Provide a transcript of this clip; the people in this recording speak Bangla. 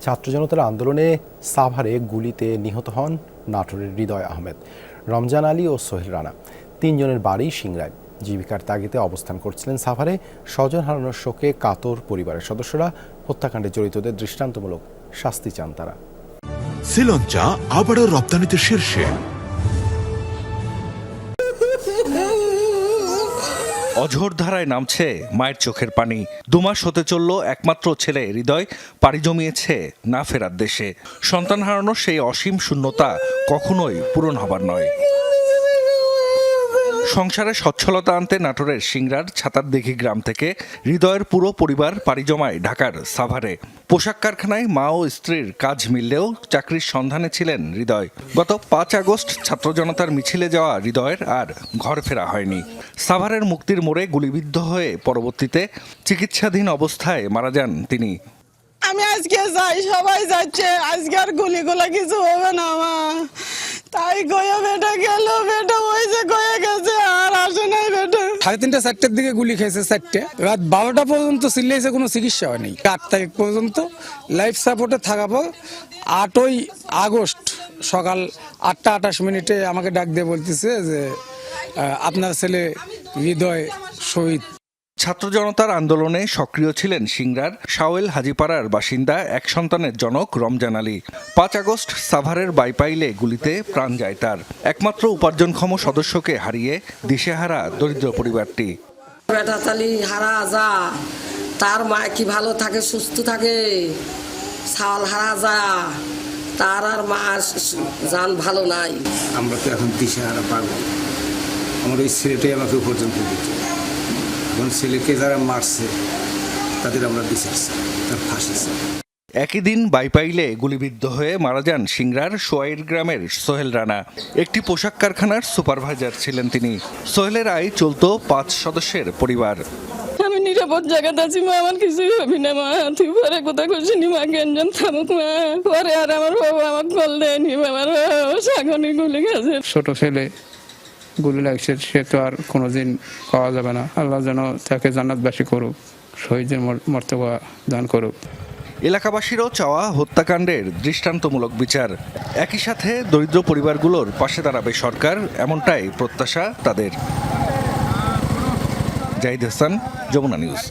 ছাত্র জনতার আন্দোলনে সাভারে গুলিতে নিহত হন নাটোরের হৃদয় আহমেদ, রমজান আলী ও সোহেল রানা। তিনজনের বাড়ি সিংরায়। জীবিকার তাগিতে অবস্থান করছিলেন সাভারে। স্বজন হারানোর শোকে কাতর পরিবারের সদস্যরা হত্যাকাণ্ডে জড়িতদের দৃষ্টান্তমূলক শাস্তি চান তারা। শ্রীলঞ্চা আবারও রপ্তানিতে শীর্ষে। অঝোর ধারায় নামছে মায়ের চোখের পানি। দুমাস হতে চলল, একমাত্র ছেলে হৃদয় পাড়ি জমিয়েছে না ফেরার দেশে। সন্তান হারানোর সেই অসীম শূন্যতা কখনোই পূরণ হবার নয়। সংসারে সচ্ছলতা আনতে নাটোরের সিংড়ার ছাতার দিঘি গ্রাম থেকে হৃদয়ের পুরো পরিবার পাড়ি জমায় ঢাকার সাভারে। পোশাক কারখানায় মা ও স্ত্রীর কাজ মিললেও চাকরির সন্ধানে ছিলেন হৃদয়। গত পাঁচ আগস্ট ছাত্র জনতার মিছিলে যাওয়া হৃদয়ের আর ঘর ফেরা হয়নি। সাভারের মুক্তির মোড়ে গুলিবিদ্ধ হয়ে পরবর্তীতে চিকিৎসাধীন অবস্থায় মারা যান তিনি। আমি আজকে যাই, সবাই যাচ্ছে, আজকে আর গুলিগুলা কিছু হবে না মা। তাই কয়ে বেটা গেল সাড়ে তিনটা, চারটের দিকে গুলি খেয়েছে চারটে। রাত বারোটা পর্যন্ত সিলেছে কোনো চিকিৎসা হয়নি। আট তারিখ পর্যন্ত লাইফ সাপোর্টে থাকা পর আটই আগস্ট সকাল আটটা আঠাশ মিনিটে আমাকে ডাক দিয়ে বলতেছে যে আপনার ছেলে হৃদয় শহীদ। ছাত্র জনতার আন্দোলনে সক্রিয় ছিলেন সিংড়ার সাওয়েল হাজিপাড়ার বাসিন্দা এক সন্তানের জনক রমজান আলী। পাঁচ আগস্ট সাভারের বাইপাইলে গুলিতে প্রাণ যায় তার। একমাত্র উপার্জনক্ষম সদস্যকে হারিয়ে দিশেহারা দরিদ্র পরিবারটি। হারা যা। তার মা কি ভালো থাকে সুস্থ থাকে? সাল হারা যা। তার আর মা যান ভালো নাই। আমরা তো এখন দিশেহারা পাগল। আমার ওই ছেলেটাই আমাকে পর্যন্ত দিচ্ছে এখন ছেলেকে যারা মারছে তাদের আমরা বিচার তার ফাঁসি একই দিন বাইপাইলে গুলিবিদ্ধ হয়ে মারা যান সিংড়ার সোয়াইর গ্রামের সোহেল রানা। একটি পোশাক কারখানার সুপারভাইজার ছিলেন তিনি। সোহেলের আয় চলত পাঁচ সদস্যের পরিবার। আমি নিরাপদ জায়গাতে আছি মা। আমার কিছুই হবি না মা। তুই পরে কোথায় করছি নি মা? গেঞ্জন থামুক মা। পরে আর আমার বাবা আমার কল দেয়নি আমার সাগনি গুলি গেছে ছোট ছেলে গুলি লাগছে, সে তো আর কোনোদিন পাওয়া যাবে না। আল্লাহ যেন তাকে জান্নাত জান্নাতবাসী করুক, শহীদের মর্তবা দান করুক। এলাকাবাসীরও চাওয়া হত্যাকাণ্ডের দৃষ্টান্তমূলক বিচার। একই সাথে দরিদ্র পরিবারগুলোর পাশে দাঁড়াবে সরকার, এমনটাই প্রত্যাশা তাদের। জাহিদ হাসান, যমুনা নিউজ।